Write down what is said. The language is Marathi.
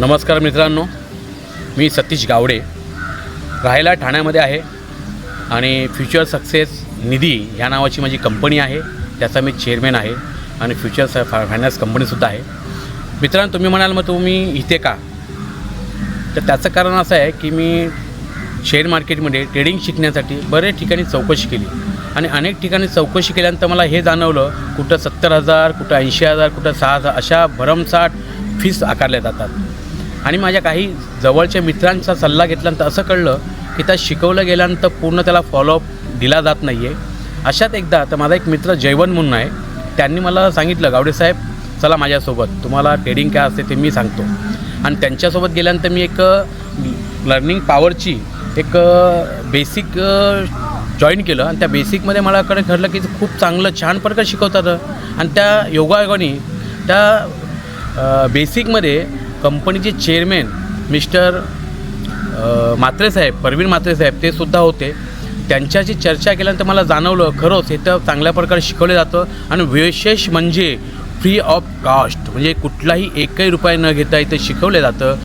नमस्कार मित्रांनो मी सतीश गावडे. राहायला ठाण्यामध्ये आहे आणि फ्युचर सक्सेस निधी ह्या नावाची माझी कंपनी आहे. त्याचा मी चेअरमॅन आहे आणि फ्युचर स फा फायनान्स कंपनीसुद्धा आहे. मित्रांनो तुम्ही म्हणाल मग तुम्ही इथे का? तर त्याचं कारण असं आहे की मी शेअर मार्केटमध्ये ट्रेडिंग शिकण्यासाठी बरेच ठिकाणी चौकशी केली. आणि अनेक ठिकाणी चौकशी केल्यानंतर मला हे जाणवलं कुठं सत्तर हजार कुठं ऐंशी हजार कुठं सहा हजार अशा भरमसाठ फीस आकारल्या जातात. आणि माझ्या काही जवळच्या मित्रांचा सल्ला घेतल्यानंतर असं कळलं की त्या शिकवलं गेल्यानंतर पूर्ण त्याला फॉलोअप दिला जात नाही आहे अशात एकदा तर माझा एक मित्र जैवन म्हणून आहे. त्यांनी मला सांगितलं गावडे साहेब चला माझ्यासोबत. तुम्हाला ट्रेडिंग काय असते ते मी सांगतो. आणि त्यांच्यासोबत गेल्यानंतर मी एक लर्निंग पॉवरची एक बेसिक जॉईन केलं. आणि त्या बेसिकमध्ये मला कडे ठरलं की खूप चांगलं छान प्रकारे शिकवतात. आणि त्या योगायोगाने त्या बेसिकमध्ये कंपनीचे चेअरमॅन मिस्टर म्हात्रे साहेब परवीन म्हात्रे साहेब ते सुद्धा होते. त्यांच्याशी चर्चा केल्यानंतर मला जाणवलं खरंच हे तर चांगल्या प्रकारे शिकवलं जातं आणि विशेष म्हणजे फ्री ऑफ कॉस्ट म्हणजे कुठलाही एकही रुपये न घेता इथे शिकवलं जातं.